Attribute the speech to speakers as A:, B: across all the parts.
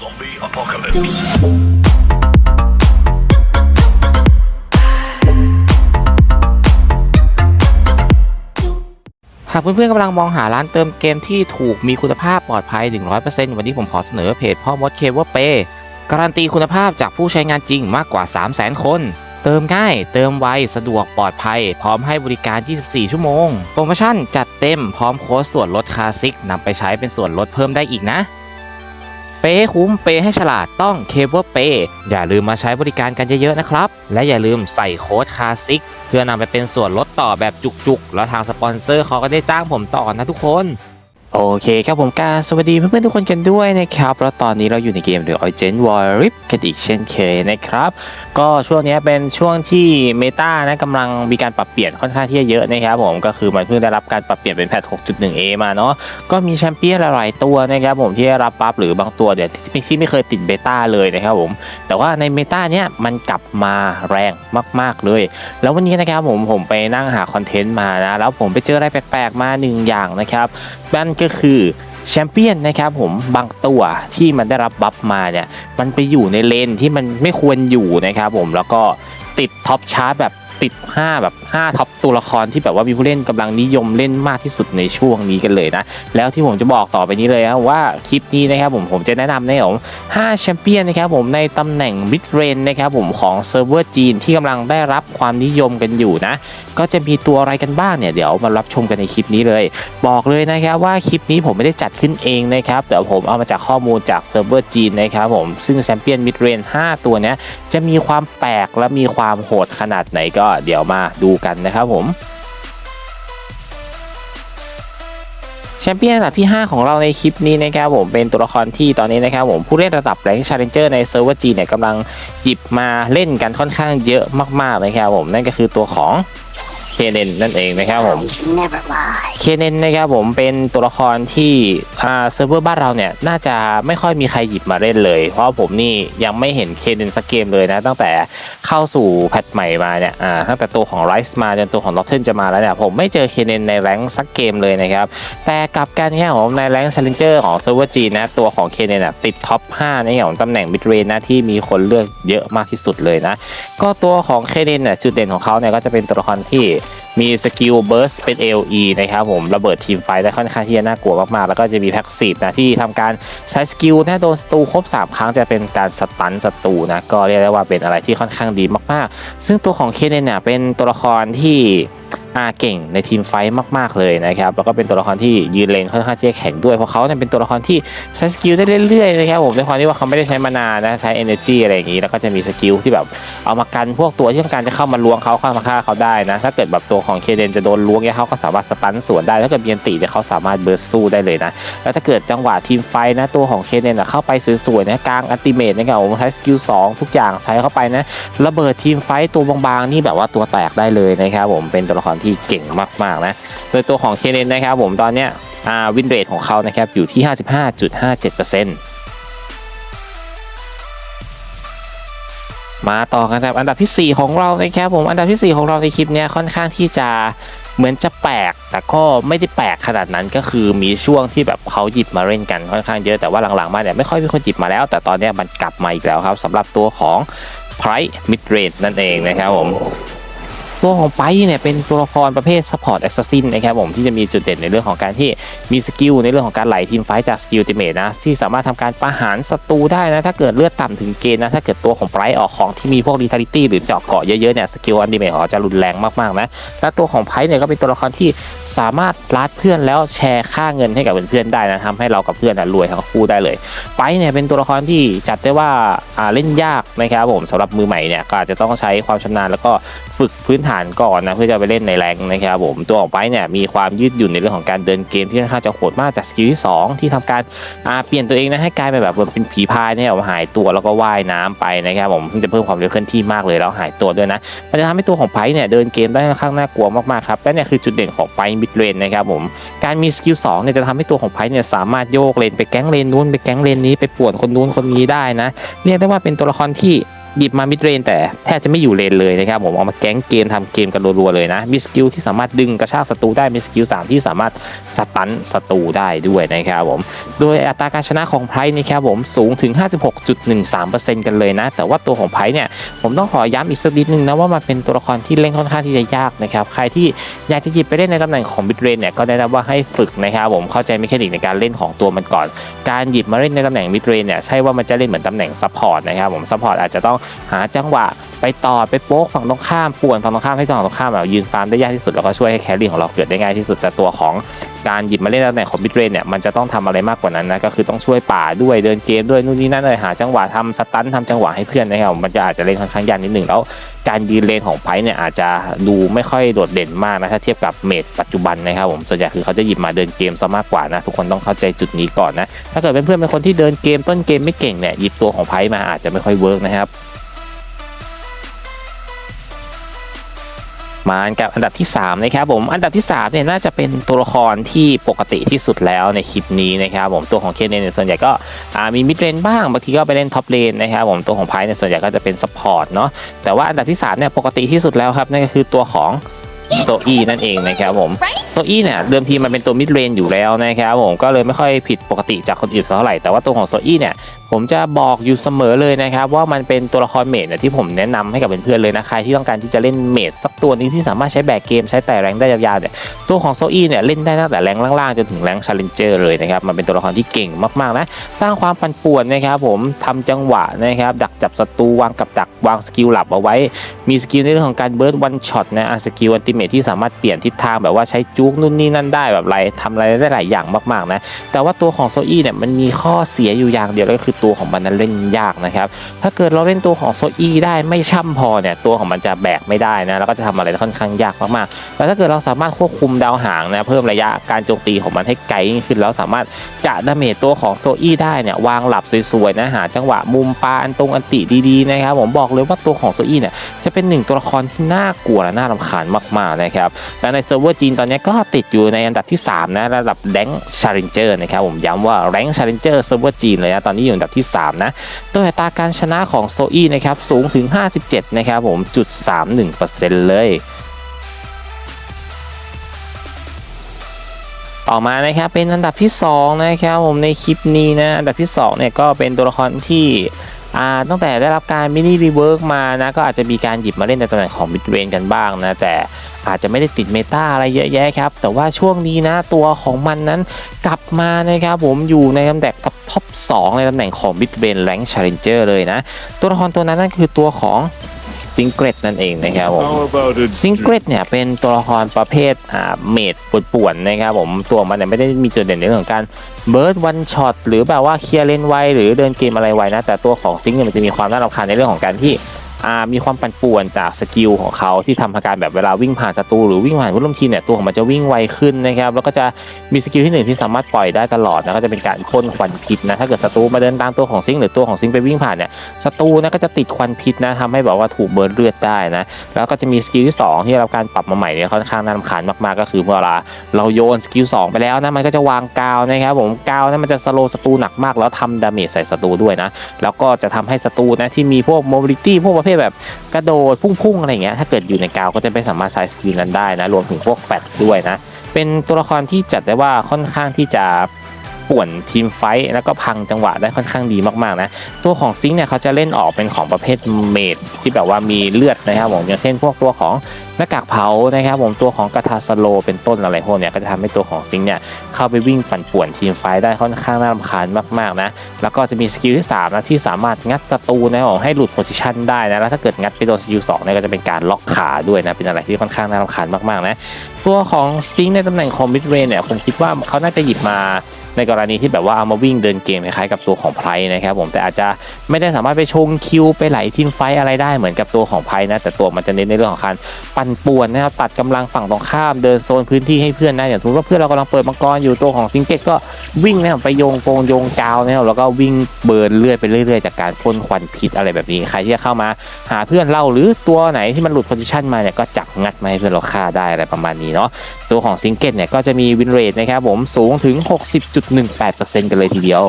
A: Zombie apocalypse.
B: หากเพื่อนๆกำลังมองหาร้านเติมเกมที่ถูกมีคุณภาพปลอดภัย 100%วันนี้ผมขอเสนอเพจพ่อมดเคเวอร์เปการันตีคุณภาพจากผู้ใช้งานจริงมากกว่า 300,000 คน เติมง่าย เติมไว สะดวกปลอดภัย พร้อมให้บริการ 24 ชั่วโมง โปรโมชั่นจัดเต็มพร้อมโค้ดส่วนลดคลาสสิกนำไปใช้เป็นส่วนลดเพิ่มได้อีกนะ เปย์ให้คุ้มเปย์ให้ฉลาดต้องเคเบิลเปย์อย่าลืมมาใช้บริการกันเยอะๆนะครับ และอย่าลืมใส่โค้ดคลาสิกเพื่อนำไปเป็นส่วนลดต่อแบบจุกๆ แล้วทางสปอนเซอร์เขาก็ได้จ้างผมต่อนะทุกคน โอเคครับผมกาสวัสดีเพื่อนๆทุกคนกันด้วยนะครับแล้วตอนนี้เราอยู่ในเกม The Origin War Rip กันอีกเช่นเคยนะครับ ก็ช่วงนี้เป็นช่วงที่เมตานะกำลังมีการปรับเปลี่ยนค่อนข้างที่จะเยอะนะครับผมก็คือมันเพิ่งได้รับการปรับเปลี่ยนเป็นแพท 6.1a มาเนาะก็มีแชมเปี้ยนหลายตัวนะครับผมที่ได้รับบัฟหรือบางตัวเดี๋ยวทที่ไม่เคยติดเบต้าเลยนะครับผมแต่ว่าในเมตาเนี้ยมันกลับมาแรงมากๆเลย แล้ววันนี้นะครับผมผมไปนั่งหาคอนเทนต์มานะแล้วผมไปเจออะไรแปลกๆมาหนึ่งอย่างนะครับ นั่นก็คือแชมเปี้ยนนะครับผมบางตัวที่มันได้รับบัฟมาเนี่ยมันไปอยู่ในเลนที่มันไม่ควรอยู่นะครับผมแล้วก็ติดท็อปชาร์ตแบบติด 5 แบบ 5ท็อปตัวละครที่แบบว่ามีผู้เล่นกำลังนิยมเล่นมากที่สุดในช่วงนี้กันเลยนะ แล้วที่ผมจะบอกต่อไปนี้เลยนะว่าคลิปนี้นะครับผมผมจะแนะนำในของ5แชมเปี้ยนนะครับผมในตำแหน่งมิดเรนนะครับผมของเซิร์ฟเวอร์จีนที่กำลังได้รับความนิยมกันอยู่นะ ก็จะมีตัวอะไรกันบ้างเนี่ยเดี๋ยวมารับชมกันในคลิปนี้เลย บอกเลยนะครับว่าคลิปนี้ผมไม่ได้จัดขึ้นเองนะครับแต่ผมเอามาจากข้อมูลจากเซิร์ฟเวอร์จีนนะครับผมซึ่งแชมเปี้ยนมิดเรน5ตัวเนี้ยจะมีความแปลกและมีความโหดขนาดไหนก็เดี๋ยวมาดูกันนะครับผมแชมเปี้ยนอันดับที่ 5 ของเราในคลิปนี้นะครับผมเป็นตัวละครที่ตอนนี้นะครับผมผู้เล่นระดับแรงชาเลนเจอร์ในเซิร์ฟเวอร์จีเนี่ยกำลังหยิบมาเล่นกันค่อนข้างเยอะมากๆนะครับผมนั่นก็คือตัวของ เคเนนนั่นเองนะครับผม
C: Eyes never lie.
B: เคเนนนะครับผมเป็นตัวละครที่อ่าเซิร์ฟเวอร์บ้านเราเนี่ยน่าจะไม่ค่อยมีใครหยิบมาเล่นเลย เพราะผมนี่ยังไม่เห็นเคเนนสักเกมเลยนะ ตั้งแต่เข้าสู่แพทใหม่มาเนี่ยอ่าตั้งแต่ตัวของไรซ์มาจนตัวของลอตเทนจะมาแล้วเนี่ยผมไม่เจอเคเนนในแรงค์สักเกมเลยนะครับแต่กลับกันเนี่ยผมในแรงค์ c h เลนเจอร์ของเซิร์ฟเวอร์จีนะตัวของเคเนนอะติดท็อป5ในของตำแหน่งมิดเรนนะที่มีคนเลือกเยอะมากที่สุดเลยนะ ก็ตัวของเคเนนเนี่ยจุดเด่นของเขาเนี่ยก็จะเป็นตัวละครที่ มีสกิลเบิร์สเป็น AOE นะครับผมระเบิดทีมไฟได้ค่อนข้างที่จะน่ากลัวมากๆ แล้วก็จะมีแพ็กซีฟนะที่ทำการใช้สกิลถ้าโดนศัตรูครบ 3 ครั้งจะเป็นการสตันศัตรูนะก็เรียกได้ว่าเป็นอะไรที่ค่อนข้างดีมากๆ ซึ่งตัวของเคเนนเนี่ยเป็นตัวละครที่อาเก่งในทีมไฟมาก ๆ เลยนะครับ แล้วก็เป็นตัวละครที่ยืนเลนค่อนข้างที่จะแข็งด้วยเพราะเขาเนี่ยเป็นตัวละครที่ใช้สกิลได้เรื่อยๆนะครับผมในความที่ว่าเขาไม่ได้ใช้มานานนะใช้ energy อะไรอย่างนี้ แล้วก็จะมีสกิลที่แบบเอามากันพวกตัวที่ต้องการจะเข้ามาล้วงเขาเข้ามาฆ่าเขาได้นะ ถ้าเกิดแบบตัวของเคเดนจะโดนล้วงเนี่ยเขาก็สามารถสตันสวนได้ถ้าเกิดเบียนตีเนี่ยเขาสามารถเบิร์สสู้ได้เลยนะแล้วถ้าเกิดจังหวะทีมไฟนะตัวของเคเดนเข้าไปสวยๆนะกลางอัลติเมทนะครับผมใช้สกิล2ทุกอย่างใช้เข้าไปนะระเบิดทีมไฟตัวบางๆนี่แบบว่าตัวแตกได้เลยนะครับผมเป็นตัวละครที่เก่งมากๆนะ โดยตัวของเคเดนนะครับผมตอนเนี้ยวินเรทของเขานะครับอยู่ที่ 55.57%มาต่อกันครับอันดับทีสี่ 4 ของเรานะครับผมอันดับที่ 4 ของเราในคลิปนี้ค่อนข้างที่จะเหมือนจะแปลก แต่ก็ไม่ได้แปลกขนาดนั้นก็คือมีช่วงที่แบบเขาหยิบมาเล่นกันค่อนข้างเยอะแต่ว่าหลังๆมาเนี่ยไม่ค่อยมีคนหยิบมาแล้ว แต่ตอนนี้มันกลับมาอีกแล้วครับสำหรับตัวของ Price Mid Range นั่นเองนะครับผม ตัวของไปเนี่ยเป็นตัวละครประเภท Support Assassin นะครับผมที่จะมีจุดเด่นในเรื่องของการที่มีสกิลในเรื่องของการไหลทีมไฟจากสกิลติเมทนะที่สามารถทำการประหารศัตรูได้นะถ้าเกิดเลือดต่ำถึงเกณฑ์นะถ้าเกิดตัวของไ i ร์ออกของที่มีพวก r ี t าลิตี้หรือเจาะเกาะเยอะๆเนี่ยสกิลอันติเมทของเขาจะรุนแรงมากๆนะและตัวของไพเนี่ยก็เป็นตัวละครที่สามารถลัดเพื่อนแล้วแชร์ค่าเงินให้กับเพื่อนๆได้นะทำให้เรากับเพื่อนรวยทั้งคู่ได้เลยไปเนี่ยเป็นตัวละครที่จัดได้ว่าเล่นยากนะครับผมสำหรับมือใหม่เนี่ยก็อาจจะต้องใช้ความชำนาญแล้วก็ฝึกพื้นฐานก่อนนะเพื่อจะไปเล่นในแรงนะครับผมตัวของไปเนี่ยมีความยืดหยุ่นในเรื่องของการเดินเกมที่ค่อนข้างจะโหดมากจากสกิลที่ 2 ที่ทำการเปลี่ยนตัวเองนะให้กลายเป็นแบบเป็นผีพายเนี่ยหายตัวแล้วก็ว่ายน้ำไปนะครับผมซึ่งจะเพิ่มความเร็วเคลื่อนที่มากเลยแล้วหายตัวด้วยนะมันจะทำให้ตัวของไพเนี่ยเดินเกมได้ค่อนข้างน่ากลัวมากๆครับและเนี่ยคือจุดเด่นของไพมิดเลนนะครับผมการมีสกิล2เนี่ยจะทำให้ตัวของไพเนี่ยสามารถโยกเลนไปแก๊งเลนนู้นไปแก๊งเลนนี้ไปป่วนคนนู้นคนนี้ได้นะเรียกได้ว่าเป็นตัวละครที่ หยิบมามิดเรนแต่แทบจะไม่อยู่เลนเลยนะครับผมเอามาแก๊งเกมทำเกมกันรัวๆเลยนะมีสกิลที่สามารถดึงกระชากศัตรูได้มีสกิล3ที่สามารถสตันศัตรูได้ด้วยนะครับผมโดยอัตราการชนะของไพร์นะครับผมสูงถึง 56.13%กันเลยนะ แต่ว่าตัวของไพร์เนี่ยผมต้องขอย้ำอีกสักนิดนึงนะว่ามันเป็นตัวละครที่เล่นค่อนข้างที่จะยากนะครับใครที่อยากจะหยิบไปเล่นในตำแหน่งของมิดเรนเนี่ยก็แนะนำว่าให้ฝึกนะครับผมเข้าใจเมคานิกในการเล่นของตัวมันก่อน การหยิบมาเล่นในตำแหน่งมิดเรนเนี่ยใช่ว่ามันจะเล่นเหมือนตำแหน่งซัพพอร์ตนะครับผมซัพพอร์ตอาจจะต้องหาจังหวะไปต่อไปโป๊กฝั่งตรงข้ามป่วนฝั่งตรงข้ามให้ฝั่งตรงข้ามแบบยืนฟาร์มได้ยากที่สุดแล้วก็ช่วยให้แครี่ของเราเกิดได้ง่ายที่สุดแต่ตัวของการหยิบมาเล่นในตำแหน่งของมิดเรนเนี่ยมันจะต้องทำอะไรมากกว่านั้นนะก็คือต้องช่วยป่าด้วยเดินเกมด้วยนู่นนี่นั่นเลยหาจังหวะทำสตันทำจังหวะให้เพื่อนนะครับมันจะอาจจะเล่นค่อนข้างยากนิดหนึ่งแล้ว การยืนเลนของไพ่เนี่ยอาจจะดูไม่ค่อยโดดเด่นมากนะถ้าเทียบกับเมดปัจจุบันนะครับผมส่วนใหญ่คือเขาจะหยิบมาเดินเกมซะมากกว่านะทุกคนต้องเข้าใจจุดนี้ก่อนนะถ้าเกิดเป็นเพื่อนเป็นคนที่เดินเกมต้นเกมไม่เก่งเนี่ยหยิบตัวของไพ่มาอาจจะไม่ค่อยเวิร์กนะครับ มากับอันดับที่3นะครับผมอันดับที่3เนี่ยน่าจะเป็นตัวละครที่ปกติที่สุดแล้วในคลิปนี้นะครับผมตัวของเคนเนยส่วนใหญ่ก็มีมิดเลนบ้างบางทีก็ไปเล่นท็อปเลนนะครับผมตัวของไพ่เนี่ยส่วนใหญ่ก็จะเป็นซัพพอร์ตเนาะแต่ว่าอันดับที่3เนี่ยปกติที่สุดแล้วครับนั่นก็คือตัวของ โซอีนั่นเองนะครับผมโซอี้เนี่ยเดิมทีมันเป็นตัวมิดเรนอยู่แล้วนะครับผมก็เลยไม่ค่อยผิดปกติจากคนอื่นเท่าไหร่แต่ว่าตัวของโซอี้เนี่ยผมจะบอกอยู่เสมอเลยนะครับว่ามันเป็นตัวละครเมดเนี่ยที่ผมแนะนำให้กับเพื่อนๆเลยนะใครที่ต้องการที่จะเล่นเมดสักตัวหนึงที่สามารถใช้แบกเกมใช้แต่แรงได้ยาวๆเนี่ยตัวของโซอี้เนี่ยเล่นได้ตั้งแต่แรงล่างๆจนถึงแรงชาเลนเจอร์เลยนะครับมันเป็นตัวละครที่เก่งมากๆนะสร้างความปั่นป่วนนะครับผมทำจังหวะนะครับดักจับศัตรูวางกับดักวางสกิลหลับเอาไว้ มีสกิลในเรื่องของการเบิร์ดวันช็อตนะอะสกิลอัลติเมทที่สามารถเปลี่ยนทิศทางแบบว่าใช้จุกนู่นนี่นั่นได้แบบไรทำอะไรได้หลายอย่างมากๆนะแต่ว่าตัวของโซอี้เนี่ยมันมีข้อเสียอยู่อย่างเดียวก็คือตัวของมันนั้นเล่นยากนะครับถ้าเกิดเราเล่นตัวของโซอี้ได้ไม่ช่ำพอเนี่ยตัวของมันจะแบกไม่ได้นะแล้วก็จะทำอะไรค่อนข้างยากมากๆแต่ถ้าเกิดเราสามารถควบคุมดาวหางนะเพิ่มระยะการโจมตีของมันให้ไกลขึ้นแล้วสามารถจะดาเมจตัวของโซอี้ได้เนี่ยวางหลับสวยๆนะหาจังหวะมุมปลาอันตรงอันติดีๆนะครับผมบอกเลยว่าตัวของโซอี้เนี่ยจะเป็นหนึ่งตัวละครที่น่ากลัวและน่ารำคาญมากๆนะครับและในเซิร์ฟเวอร์จีนตอนนี้ก็ติดอยู่ในอันดับที่ 3 นะระดับแรงชา l เลนเจอร์นะครับผมย้ำว่าแรงชา l เลนเจอร์เซิร์ฟเวอร์จีนเลยนะตอนนี้อยู่อันดับที่ 3 นะโดยอัตราการชนะของโซอี้นะครับสูงถึง 57 นะครับผมจุด31%เลยต่อมานะครับเป็นอันดับที่ 2 นะครับผมในคลิปนี้นะอันดับที่2เนี่ยก็เป็นตัวละครที่ตั้งแต่ได้รับการมินิรีเวิร์กมานะก็อาจจะมีการหยิบมาเล่นในตำแหน่งของมิดเรนกันบ้างนะแต่ อาจจะไม่ได้ติดเมตาอะไรเยอะแยะครับ แต่ว่าช่วงนี้นะตัวของมันนั้นกลับมานะครับผมอยู่ในตำแหน่งท็อป 2 ในตำแหน่งของมิดเรนแรงชาเลนเจอร์เลยนะ ตัวละครตัวนั้นนั่นคือตัวของซิงเกตนั่นเองนะครับผม
A: How about it?
B: ซิงเกรตเนี่ยเป็นตัวละครประเภทอ่าเมดป่วนๆนะครับผมตัวมันเนี่ยไม่ได้มีจุดเด่นในเรื่องของการเบิร์ดวันช็อตหรือแบบว่าเคลียร์เลนไวหรือเดินเกมอะไรไวนะ แต่ตัวของซิงเนี่ยมันจะมีความน่ารำคาญในเรื่องของการที่อ่า มีความปั่นป่วนจากสกิลของเขาที่ทำให้การแบบเวลาวิ่งผ่านศัตรูหรือวิ่งผ่านผู้ร่วมทีมเนี่ยตัวของมันจะวิ่งไวขึ้นนะครับแล้วก็จะมีสกิลที่หนึ่งที่สามารถปล่อยได้ตลอดนะก็จะเป็นการพ่นควันพิษนะถ้าเกิดศัตรูมาเดินตามตัวของซิงหรือตัวของซิงไปวิ่งผ่านเนี่ยศัตรูนะก็จะติดควันพิษนะทำให้แบบว่าถูกเบิร์นเลือดได้นะแล้วก็จะมีสกิลที่ 2 ที่ได้รับการปรับมาใหม่เนี่ยค่อนข้างน่ารำคาญมากๆก็คือเวลาเราโยนสกิล2ไปแล้วนะมันก็จะวางกาวนะครับผมกาวนั้นมันจะสโลว์ศัตรูหนักมากแล้วทำดาเมจใส่ศัตรูด้วยนะแล้วก็จะทำให้ศัตรูนะที่มีพวกโมบิลิตี้พวกประเภทแบบกระโดดพุ่งๆอะไรอย่างเงี้ยถ้าเกิดอยู่ในกาวก็จะไม่สามารถใช้สกิลนั้นได้นะรวมถึงพวกแฟดด้วยนะเป็นตัวละครที่จัดได้ว่าค่อนข้างที่จะป่วนทีมไฟต์แล้วก็พังจังหวะได้ค่อนข้างดีมากๆนะตัวของซิงค์เนี่ยเขาจะเล่นออกเป็นของประเภทเมดที่แบบว่ามีเลือดนะครับผมอย่างเช่นพวกตัวของ หน้ากากเผานะครับผมตัวของกระทาสโลเป็นต้นอะไรพวกเนี้ยก็จะทำให้ตัวของซิงเนี่ยเข้าไปวิ่งปั่นป่วนทีมไฟได้ค่อนข้างน่ารำคาญมากๆนะแล้วก็จะมีสกิลที่3นะที่สามารถงัดศัตรูนะครับผมให้หลุดโพซิชันได้นะแล้วถ้าเกิดงัดไปโดนสกิล2เนี่ยก็จะเป็นการล็อกขาด้วยนะเป็นอะไรที่ค่อนข้างน่ารำคาญมากๆนะตัวของซิงในตำแหน่งของมิดเรนเนี่ยผมคิดว่าเขาน่าจะหยิบมาในกรณีที่แบบว่าเอามาวิ่งเดินเกมคล้ายๆกับตัวของไพรนะครับผมแต่อาจจะไม่ได้สามารถไปชงคิวไปไหลทีมไฟอะไรได้เหมือนกับตัวของไพรนะแต่ตัวมันจะเน้นในเรื่องของการปันป่วนนะครับตัดกำลังฝั่งตรงข้ามเดินโซนพื้นที่ให้เพื่อนนะอย่างสมมติว่าเพื่อนเรากำลังเปิดมังกรอยู่ตัวของซิงเก็ตก็วิ่งนะครับไปโยงโกงโยงกาวนะครับแล้วก็วิ่งเบิร์นเลื่อยไปเรื่อยๆจากการพ่นควันพิษอะไรแบบนี้ใครที่จะเข้ามา หาเพื่อนเราหรือตัวไหนที่มันหลุดโพซิชันมาเนี่ยก็จับงัดมาให้เพื่อนเราฆ่าได้อะไรประมาณนี้เนาะตัวของซิงเกิลเนี่ยก็จะมีวินเรทนะครับผมสูงถึง 60.18%กันเลยทีเดียว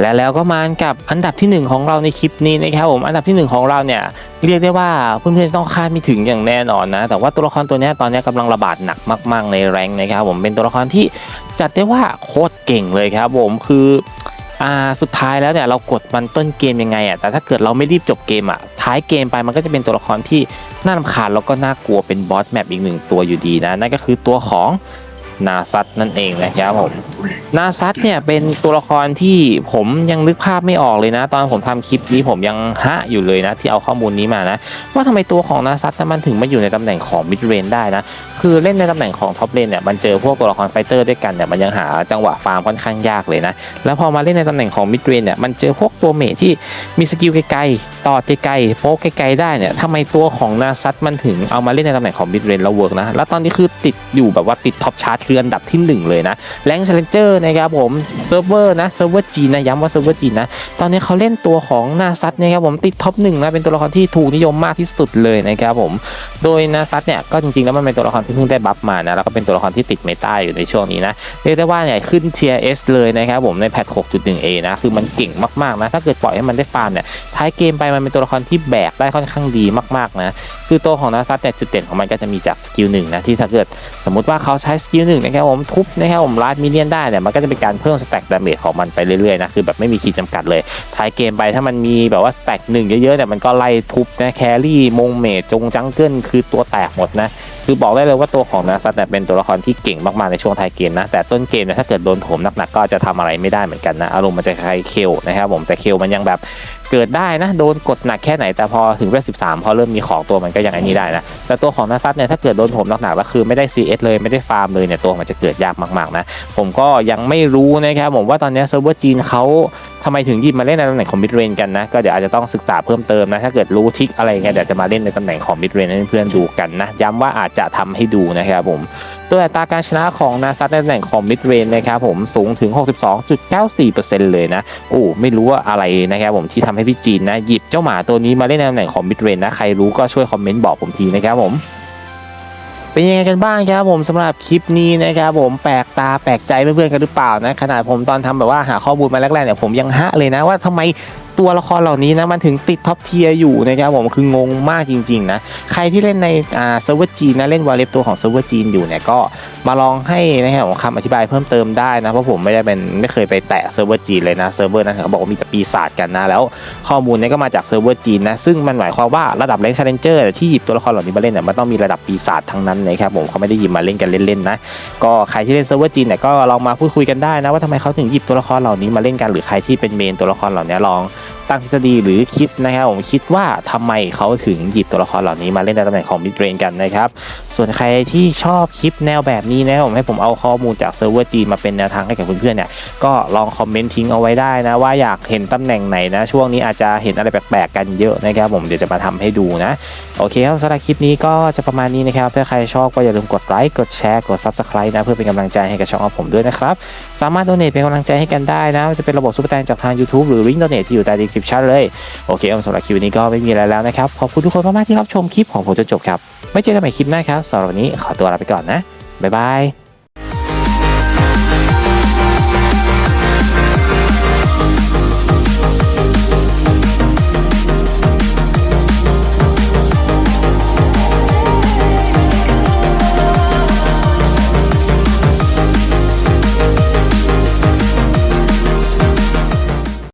B: และแล้วก็มากับอันดับที่หนึ่งของเราในคลิปนี้นะครับผมอันดับที่หนึ่งของเราเนี่ยเรียกได้ว่าเพื่อนๆต้องคาดไม่ถึงอย่างแน่นอนนะ แต่ว่าตัวละครตัวนี้ตอนนี้ยกำลังระบาดหนักมาก ๆ ในแรงนะครับผมเป็นตัวละครที่จัดได้ว่าโคตรเก่งเลยครับผมคืออ่าสุดท้ายแล้วเนี่ยเรากดมันต้นเกมยังไงอะแต่ถ้าเกิดเราไม่รีบจบเกมอะท้ายเกมไปมันก็จะเป็นตัวละครที่น่ารำคาญแล้วก็น่ากลัวเป็นบอสแมปอีกหนึ่งตัวอยู่ดีนะนั่นก็คือตัวของ นาซัตนั่นเองนะครับผมนาซัตเนี่ยเป็นตัวละครที่ผมยังนึกภาพไม่ออกเลยนะ ตอนผมทำคลิปนี้ผมยังฮะอยู่เลยนะ ที่เอาข้อมูลนี้มานะ ว่าทำไมตัวของนาซัตมันถึงมาอยู่ในตำแหน่งของมิดเรนได้นะ คือเล่นในตำแหน่งของท็อปเลนเนี่ยมันเจอพวกตัวละครไฟเตอร์ด้วยกันเนี่ยมันยังหาจังหวะฟาร์มค่อนข้างยากเลยนะ แล้วพอมาเล่นในตำแหน่งของมิดเรนเนี่ยมันเจอพวกตัวเมทที่มีสกิลไกล ต่อไกลๆโป๊กไกลๆได้เนี่ยทำไมตัวของนาซัตมันถึงเอามาเล่นในตำแหน่งของมิดเรนแล้วเวิร์กนะ แล้วตอนนี้คือติดอยู่แบบว่าติดท็อปชาร์ตคืออันดับที่หนึ่งเลยนะแรง c h เลนเจอร์นะครับผมเซิร์ฟเวอร์นะเซิร์ฟเวอร์จีนนะย้ำว่าเซิร์ฟเวอร์จีนนะตอนนี้เขาเล่นตัวของนาซัตนะครับผมติดท็อปหนึ่งนะเป็นตัวละครที่ถูกนิยมมากที่สุดเลยนะครับผมโดยนาซัตเนี่ยก็จริงๆแล้วมันเป็นตัวละครที่เพิ่งได้บัฟมานะแล้วก็เป็นตัวละครที่ติดเมตาอยู่ในช่วงนี้นะเรียกได้ว่าเนี่ยขึ้นเทียร์เอสเลยนะครับผมในแพท 6.1a นะคือมันเก่งมากๆนะถ้าเกิดปล่อยให้มันได้ฟาร์มเนี่ยท้ายเกมไปมันเป็นตัวละครที่แบกได้ค่อนข้างดีมากๆนะคือตัวของนาซัตเนี่ยจุดเด่นของมันก็จะมีจากสกิลหนึ่งนะที่ถ้าเกิดสมมุติว่าเขาใช้สกิลหนึ่งนะครับผมทุบนะครับผมลาดมิเลียนได้เนี่ยมันก็จะเป็นการเพิ่มสแต็กดาเมจของมันไปเรื่อยๆนะคือแบบไม่มีขีดจำกัดเลยท้ายเกมไปถ้ามันมีแบบว่าสแต็กหนึ่งเยอะๆเนี่ยมันก็ไล่ทุบนะแครี่มงเมจจงจังเกิลคือตัวแตกหมดนะ คือบอกได้เลยว่าตัวของนาซัตเนี่ยเป็นตัวละครที่เก่งมากๆในช่วงท้ายเกมนะแต่ต้นเกมเนี่ยถ้าเกิดโดนโถมหนักๆก็จะทำอะไรไม่ได้เหมือนกันนะอารมณ์มันจะคล้ายเคลนะครับผมแต่เคลมันยังแบบเกิดได้นะโดนกดหนักแค่ไหนแต่พอถึงเวล13พอเริ่มมีของตัวมันก็ยังไอ้นี้ได้นะแต่ตัวของนาซัตเนี่ยถ้าเกิดโดนผมหนักๆแล้วคือไม่ได้ CS เลยไม่ได้ฟาร์มเลยเนี่ยตัวมันจะเกิดยากมากๆนะผมก็ยังไม่รู้นะครับผมว่าตอนนี้เซิร์ฟเวอร์จีนเขา ทำไมถึงหยิบมาเล่นในตำแหน่งของมิดเรนกันนะ ก็เดี๋ยวอาจจะต้องศึกษาเพิ่มเติมนะ ถ้าเกิดรู้ทริกอะไรเงี้ยเดี๋ยวจะมาเล่นในตำแหน่งของมิดเรนให้เพื่อนๆดูกันนะ ย้ำว่าอาจจะทำให้ดูนะครับผมตัวอัตราการชนะของนาซัตในตำแหน่งของมิดเรนนะครับผมสูงถึง 62.94%เลยนะโอ้ไม่รู้ว่าอะไรนะครับผมที่ทำให้พี่จีนนะหยิบเจ้าหมาตัวนี้มาเล่นในตำแหน่งของมิดเรนนะใครรู้ก็ช่วยคอมเมนต์บอกผมทีนะครับผม เป็นยังไงกันบ้างครับผมสำหรับคลิปนี้นะครับผมแปลกตาแปลกใจเพื่อนๆกันหรือเปล่านะขนาดผมตอนทำแบบว่าหาข้อมูลมาแรกๆเนี่ยผมยังฮะเลยนะว่าทำไม ตัวละครเหล่านี้นะมันถึงติดท็อปเทียอยู่นะครับผมคืองงมากจริงๆนะใครที่เล่นในอ่าเซิร์ฟเวอร์จีนนะเล่นวอลเลย์ตัวของเซิร์ฟเวอร์จีนอยู่เนี่ยก็มาลองให้นะครับผมคำอธิบายเพิ่มเติมได้นะเพราะผมไม่ได้เป็นไม่เคยไปแตะเซิร์ฟเวอร์จีนเลยนะเซิร์ฟเวอร์นั้นเขาบอกว่ามีแต่ปีศาจกันนะแล้ว ข้อมูลเนี้ก็มาจากเซิร์ฟเวอร์จีนนะซึ่งมันหมายความว่าระดับแรงชาเลนเจอร์ที่หยิบตัวละครเหล่านี้มาเล่นเนี่ยมันต้องมีระดับปีศาจทั้งนั้นนะครับผมเขาไม่ได้หยิบมาเล่นกันเล่นๆนะก็ใครที่เล่นเซิร์ฟเวอร์จีนเนี่ยก็ลองมาพูดคุยกันได้นะว่าทำไมเขาถึงหยิบตัวละครเหล่านี้มาเล่นกันหรือใครที่เป็นเมนตัวละครเหล่านี้ลอง ตั้งทฤษฎีหรือคิดนะครับผมคิดว่าทำไมเขาถึงหยิบตัวละครเหล่านี้มาเล่นในตำแหน่งของมิดเรนกันนะครับ ส่วนใครที่ชอบคลิปแนวแบบนี้นะครับผมให้ผมเอาข้อมูลจากเซิร์ฟเวอร์จีนมาเป็นแนวทางให้กับเพื่อนๆเนี่ยก็ลองคอมเมนต์ทิ้งเอาไว้ได้นะ ว่าอยากเห็นตำแหน่งไหนนะ ช่วงนี้อาจจะเห็นอะไรแปลกๆกันเยอะนะครับผมเดี๋ยวจะมาทำให้ดูนะ โอเคครับสำหรับคลิปนี้ก็จะประมาณนี้นะครับถ้าใครชอบก็อย่าลืมกดไลค์กดแชร์กด Subscribe นะเพื่อเป็นกำลังใจให้กับช่องของผมด้วยนะครับสามารถโดเนทเป็นกำลังใจให้กันได้นะจะเป็นระบบซุปเปอร์แตงจากทาง YouTube หรือลิงก์โดเนทที่อยู่ใต้ดีคริปชันเลย โอเคสำหรับคลิปนี้ก็ไม่มีอะไรแล้วนะครับ ขอบคุณทุกคนมากๆที่รับชมคลิปของผมจนจบครับ ไม่เจอกันใหม่คลิปหน้าครับสำหรับวันนี้ขอตัวลาไปก่อนนะบ๊ายบาย